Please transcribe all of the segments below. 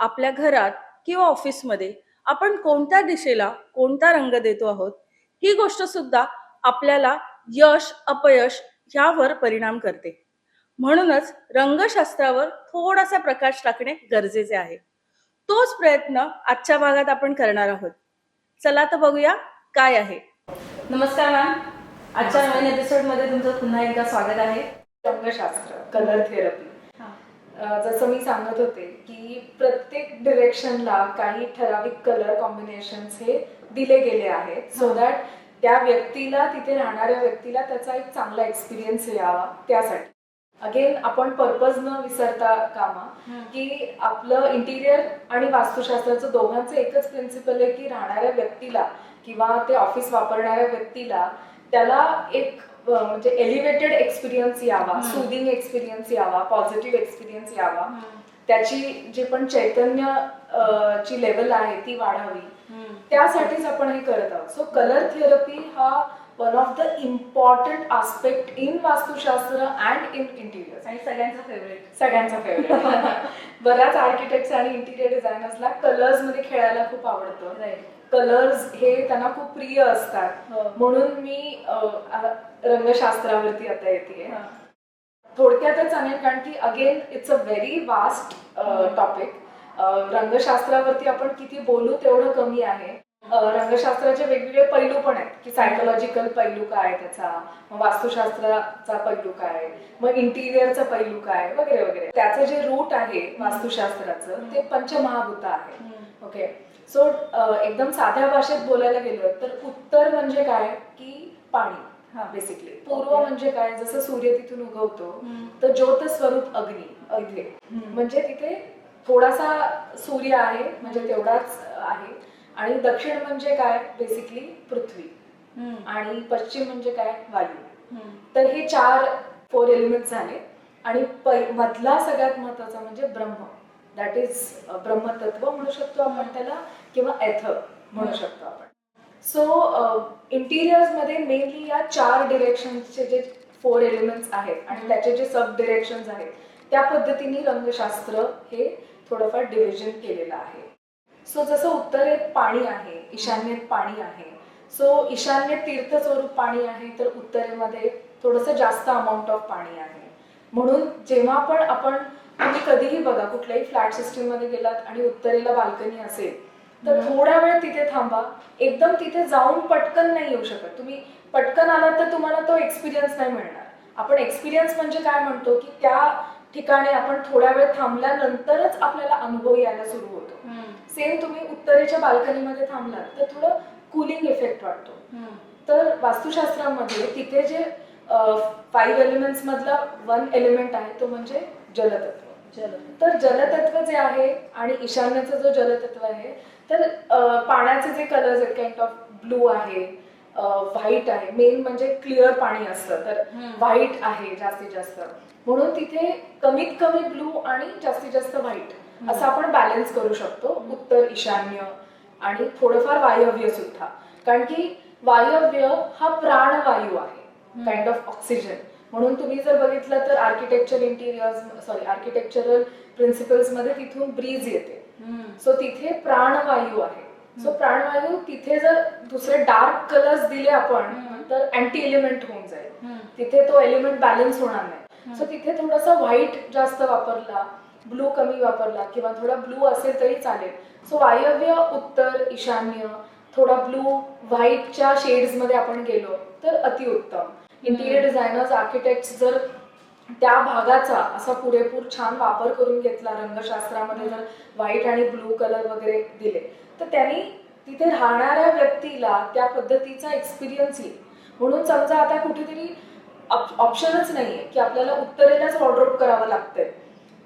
आपल्या घरात किंवा ऑफिसमध्ये आपण कोणत्या दिशेला कोणता रंग देतो आहोत ही गोष्ट सुद्धा आपल्याला यश अपयश ह्यावर परिणाम करते. म्हणूनच रंगशास्त्रावर थोडासा प्रकाश टाकणे गरजेचे आहे. तोच प्रयत्न आजच्या भागात आपण करणार आहोत. चला तर बघूया काय आहे. नमस्कार मॅम. आजच्या नवीन एपिसोडमध्ये तुमचं पुन्हा एकदा स्वागत आहे. रंगशास्त्र कलर थेरपी. जसं मी सांगत होते की प्रत्येक डिरेक्शनला काही ठराविक कलर कॉम्बिनेशन्स हे दिले गेले आहेत. सो दॅट त्या व्यक्तीला तिथे राहणाऱ्या व्यक्तीला त्याचा एक चांगला एक्सपिरियन्स यावा त्यासाठी. अगेन आपण पर्पज न विसरता कामा. की आपलं इंटिरियर आणि वास्तुशास्त्राचं दोघांचं एकच प्रिन्सिपल आहे की राहणाऱ्या व्यक्तीला किंवा ते ऑफिस वापरणाऱ्या व्यक्तीला त्याला एक म्हणजे एलिव्हेटेड एक्सपिरियन्स यावा. सुदिंग एक्सपिरियन्स यावा पॉझिटिव्ह एक्सपिरियन्स यावा. त्याची जे पण चैतन्य ची लेवल आहे ती वाढावी. त्यासाठीच आपण हे करत आहोत. सो कलर थेरपी हा one of the important aspect in Vastushastra and in interior आणि सगळ्यांचा फेवरेट सगळ्यांचा फेवरेट बऱ्याच आर्किटेक्ट्स आणि इंटिरियर डिझायनर्सला कलर्समध्ये खेळायला खूप आवडतं. कलर्स हे त्यांना खूप प्रिय असतात. हो. म्हणून मी रंगशास्त्रावरती आता येते थोडक्यातच सांगेन कारण की again it's a very vast topic रंगशास्त्रावरती आपण किती बोलू तेवढं कमी आहे. रंगशास्त्राचे वेगवेगळे पैलू पण आहेत की सायकोलॉजिकल पैलू काय त्याचा मग वास्तुशास्त्राचा पैलू काय मग इंटिरियरचा पैलू काय वगैरे वगैरे. त्याचं जे रूट आहे वास्तुशास्त्राचं ते पंचमहाभूत आहे. ओके सो एकदम साध्या भाषेत बोलायला गेलं तर उत्तर म्हणजे काय? की पाणी हा. बेसिकली पूर्व म्हणजे काय? जसं सूर्य तिथून उगवतो तर ज्योत स्वरूप अग्नी इथे. म्हणजे तिथे थोडासा सूर्य आहे म्हणजे तेवढाच आहे. आणि दक्षिण म्हणजे काय? बेसिकली पृथ्वी. आणि पश्चिम म्हणजे काय? वायू. तर हे चार फोर एलिमेंट झाले. आणि मधला सगळ्यात महत्त्वाचा म्हणजे ब्रह्म. दॅट इज ब्रह्मतत्व म्हणू शकतो आपण त्याला किंवा एथ म्हणू शकतो आपण. सो इंटिरियर्समध्ये मेनली या चार डिरेक्शनचे जे फोर एलिमेंट्स आहेत आणि त्याचे जे सब डिरेक्शन्स आहेत त्या पद्धतीने रंगशास्त्र हे थोडंफार डिव्हिजन केलेलं आहे. सो जसं उत्तरेत पाणी आहे ईशान्येत पाणी आहे. सो ईशान्य तीर्थ स्वरूप पाणी आहे तर उत्तरेमध्ये थोडंसं जास्त अमाऊंट ऑफ पाणी आहे. म्हणून जेव्हा पण आपण तुम्ही कधीही बघा कुठल्याही फ्लॅट सिस्टीममध्ये गेलात आणि उत्तरेला बाल्कनी असेल तर थोडा वेळ तिथे थांबा. एकदम तिथे जाऊन पटकन नाही येऊ शकत. तुम्ही पटकन आलात तर तुम्हाला तो एक्सपिरियन्स नाही मिळणार. आपण एक्सपिरियन्स म्हणजे काय म्हणतो की त्या ठिकाणी आपण थोड्या वेळ थांबल्यानंतरच आपल्याला अनुभव यायला सुरू होतो. सेम तुम्ही उत्तरेच्या बाल्कनीमध्ये थांबलात तर थोडं कुलिंग इफेक्ट वाटतो. तर वास्तुशास्त्रामध्ये तिथे जे फाईव्ह एलिमेंट्स मधला वन एलिमेंट आहे तो म्हणजे जलतत्व. तर जलतत्व जे आहे आणि ईशान्यचं जो जलतत्व आहे तर पाण्याचे जे कलर्स आहेत काइंड ऑफ ब्लू आहे व्हाईट आहे. मेन म्हणजे क्लिअर पाणी असतं. तर. व्हाईट आहे जास्तीत जास्त. म्हणून तिथे कमीत कमी ब्लू आणि जास्तीत जास्त व्हाईट असं आपण बॅलन्स करू शकतो. उत्तर ईशान्य आणि थोडंफार वायव्य सुद्धा. कारण की वायव्य हा प्राणवायू आहे. काइंड ऑफ ऑक्सिजन म्हणून तुम्ही जर बघितलं तर आर्किटेक्चर इंटिरियर सॉरी आर्किटेक्चरल प्रिन्सिपल्समध्ये तिथून ब्रीज येते. सो तिथे प्राणवायू आहे. सो प्राणवायू तिथे जर दुसरे डार्क कलर्स दिले आपण. तर अँटी एलिमेंट होऊन जाईल. तिथे तो एलिमेंट बॅलन्स होणार नाही. सो तिथे थोडासा व्हाईट जास्त वापरला ब्लू कमी वापरला किंवा थोडा ब्लू असेल तरी चालेल. सो वायव्य उत्तर ईशान्य थोडा ब्लू व्हाईटच्या शेड्समध्ये आपण गेलो तर अतिउत्तम. इंटिरियर डिझायनर्स आर्किटेक्ट जर त्या भागाचा असा पुरेपूर छान वापर करून घेतला रंगशास्त्रामध्ये जर व्हाईट आणि ब्लू कलर वगैरे दिले तर त्यांनी तिथे राहणाऱ्या व्यक्तीला त्या पद्धतीचा एक्सपिरियन्स येईल. म्हणून समजा आता कुठेतरी ऑप्शनच नाहीये की आपल्याला उत्तरेलाच वॉर्ड्रोप करावं लागतंय.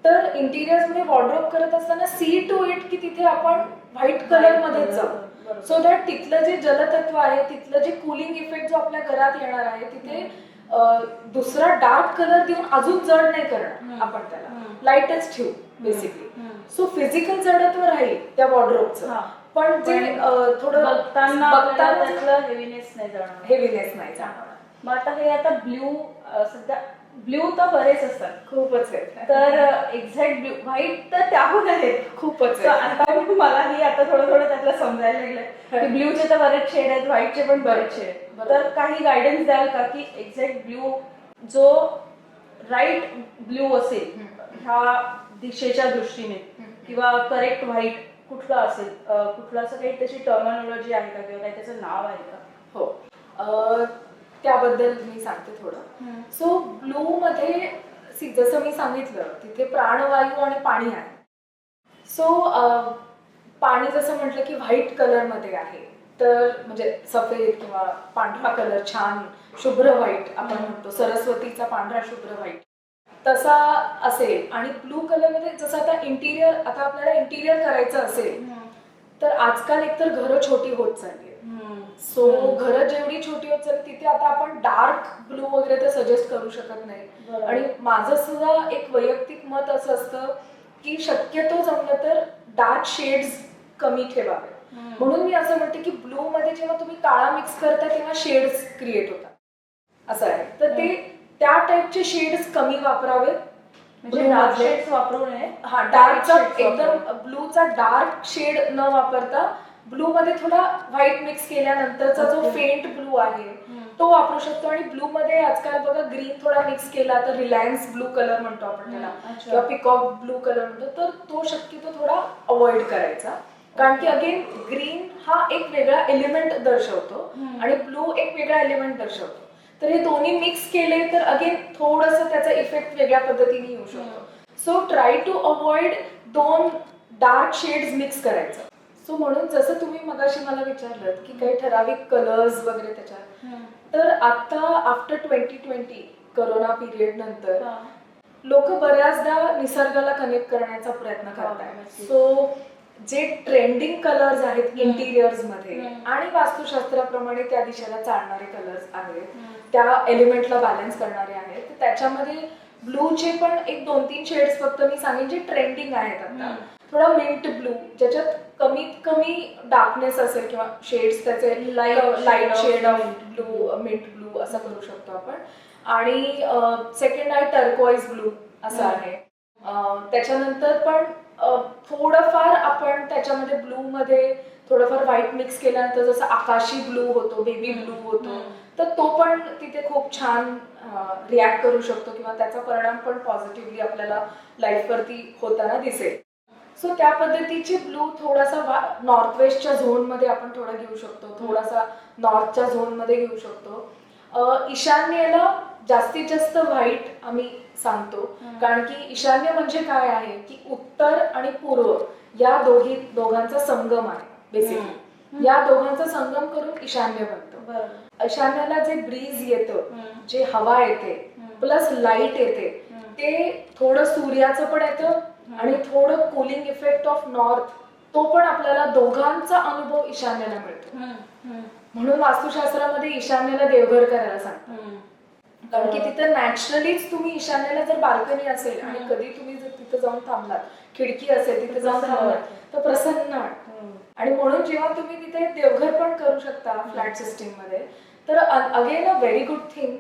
तर इंटिरियर्समध्ये वॉर्ड्रोप करत असताना सी टू इट की तिथे आपण व्हाईट कलर मध्येच जाऊ. सो दॅट तिथलं जे जलतत्व आहे तिथलं जे कुलिंग इफेक्ट जो आपल्या घरात येणार आहे तिथे दुसरा डार्क कलर देऊन अजून जड नाही. करणार आपण त्याला. लाईटच ठेवू बेसिकली सो फिजिकल जडत्व राहील त्या वॉर्ड्रोपचं पण जे थोडं बघताना बघताना हेवीनेस नाही जाणार हेवीनेस नाही जाणार मग आता हे आता ब्ल्यू सध्या ब्ल्यू तर बरेच असतात. खूपच आहे तर एक्झॅक्ट ब्ल्यू व्हाईट तर त्याहून आहेत. खूपच आता मलाही आता थोडं थोडं त्यातलं समजायला लागलंय. की ब्ल्यूचे तर बरेच शेड आहेत व्हाईटचे पण बरेच शेड आहेत. तर काही गायडन्स द्याल का की एक्झॅक्ट ब्ल्यू जो राईट ब्ल्यू असेल ह्या दिशेच्या दृष्टीने किंवा करेक्ट व्हाईट कुठला असेल कुठलं असं काही त्याची टर्मिनॉलॉजी आहे का किंवा काही त्याचं नाव आहे का? हो. त्याबद्दल मी सांगते थोडं. सो ब्लू मध्ये जसं मी सांगितलं तिथे प्राणवायू आणि पाणी आहे. सो पाणी जसं म्हटलं की व्हाईट कलरमध्ये आहे तर म्हणजे सफेद किंवा पांढरा कलर छान शुभ्र व्हाईट आपण म्हणतो सरस्वतीचा पांढरा शुभ्र व्हाईट. तसा असेल आणि ब्लू कलरमध्ये जसं आता इंटिरियर आता आपल्याला इंटिरियर करायचं असेल तर आजकाल एकतर घरं छोटी होत चालली सो घरं जेवढी छोटी होत चालली तिथे आता आपण डार्क ब्लू वगैरे तर सजेस्ट करू शकत नाही. आणि माझं सुद्धा एक वैयक्तिक मत असं असतं की शक्यतो जमलं तर डार्क शेड्स कमी ठेवावे. म्हणून मी असं म्हणते की ब्लू मध्ये जेव्हा तुम्ही काळा मिक्स करता तेव्हा शेड्स क्रिएट होतात. असं आहे. तर ते त्या टाईपचे शेड्स कमी वापरावेत. म्हणजे Blue डार्क. शेड्स वापरू नये हा डार्कचा एकदम ब्लूचा डार्क शेड न वापरता ब्लू मध्ये थोडा व्हाईट मिक्स केल्यानंतरचा जो. फेंट ब्लू आहे तो वापरू शकतो. आणि ब्लू मध्ये आजकाल बघा ग्रीन थोडा मिक्स केला तर रिलायन्स ब्लू कलर म्हणतो आपण त्याला. किंवा पिकॉक ब्लू कलर म्हणतो. तर तो शक्यतो थोडा अवॉइड करायचा. कारण की अगेन ग्रीन हा एक वेगळा एलिमेंट दर्शवतो. आणि ब्लू एक वेगळा एलिमेंट दर्शवतो. तर हे दोन्ही मिक्स केले तर अगेन थोडस त्याचा इफेक्ट वेगळ्या पद्धतीने येऊ शकतो. सो ट्राय टू अवॉइड दोन डार्क शेड्स मिक्स करायचं. सो म्हणून जसं तुम्ही मगाशी मला विचारलं की काही ठराविक कलर्स वगैरे त्याच्यात तर आता after twenty twenty corona period नंतर लोक बऱ्याचदा निसर्गाला कनेक्ट करण्याचा प्रयत्न करतात. सो जे ट्रेंडिंग कलर्स आहेत. इंटिरियर्समध्ये. आणि वास्तुशास्त्राप्रमाणे त्या दिशेला चालणारे कलर्स आहेत त्या एलिमेंटला बॅलन्स करणारे आहेत त्याच्यामध्ये ब्लूचे पण एक दोन तीन शेड्स फक्त मी सांगेन जे ट्रेंडिंग आहेत आता. थोडा मिंट ब्लू ज्याच्यात कमीत कमी डार्कनेस असेल किंवा शेड्स त्याचे light shade shade of blue mint blue असं करू शकतो आपण. आणि सेकंड आहे टर्कोइज ब्लू असं. आहे. त्याच्यानंतर पण थोडंफार आपण त्याच्यामध्ये ब्लू मध्ये थोडंफार व्हाईट मिक्स केल्यानंतर जसं आकाशी ब्लू होतो बेबी ब्लू होतो. तर तो पण तिथे खूप छान रिॲक्ट करू शकतो किंवा त्याचा परिणाम पण पॉझिटिव्हली आपल्याला लाईफवरती होताना दिसेल. सो त्या पद्धतीचे ब्लू थोडासा नॉर्थ वेस्टच्या झोनमध्ये आपण थोडा घेऊ शकतो थोडासा नॉर्थच्या झोनमध्ये घेऊ शकतो ईशान्येला जास्तीत जास्त व्हाईट आम्ही सांगतो. कारण की ईशान्य म्हणजे काय आहे की उत्तर आणि पूर्व या दोघी दोघांचा संगम आहे बेसिकली. या दोघांचा संगम करून ईशान्य बनतो ईशान्याला जे ब्रीज येतं. जे हवा येते. प्लस लाइट येते. ते थोडं सूर्याचं पण येतं आणि थोडं कुलिंग इफेक्ट ऑफ नॉर्थ तो पण आपल्याला दोघांचा अनुभव ईशान्येला मिळतो. म्हणून वास्तुशास्त्रामध्ये ईशान्येला देवघर करायला सांगतात हम्म. कारण की तिथं नॅचरलीच तुम्ही ईशान्येला जर बाल्कनी असेल आणि कधी तुम्ही जर तिथं जाऊन थांबलात खिडकी असेल तिथे जाऊन थांबलात. तर प्रसन्न. आणि म्हणून जेव्हा तुम्ही तिथे देवघर पण करू शकता फ्लॅट सिस्टीममध्ये तर again a very good thing.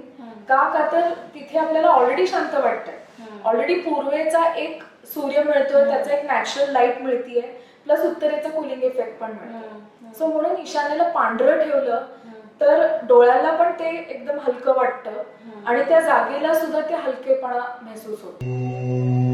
का का तर तिथे आपल्याला ऑलरेडी शांत वाटतंय. ऑलरेडी पूर्वेचा एक सूर्य मिळतोय त्याचा एक नॅचरल लाइट मिळतीये प्लस उत्तरेचा कुलिंग इफेक्ट पण. मिळतो सो म्हणून ईशान्येला पांढरं ठेवलं. तर डोळ्याला पण ते एकदम हलकं वाटतं. आणि त्या जागेला सुद्धा ते हलकेपणा महसूस होतो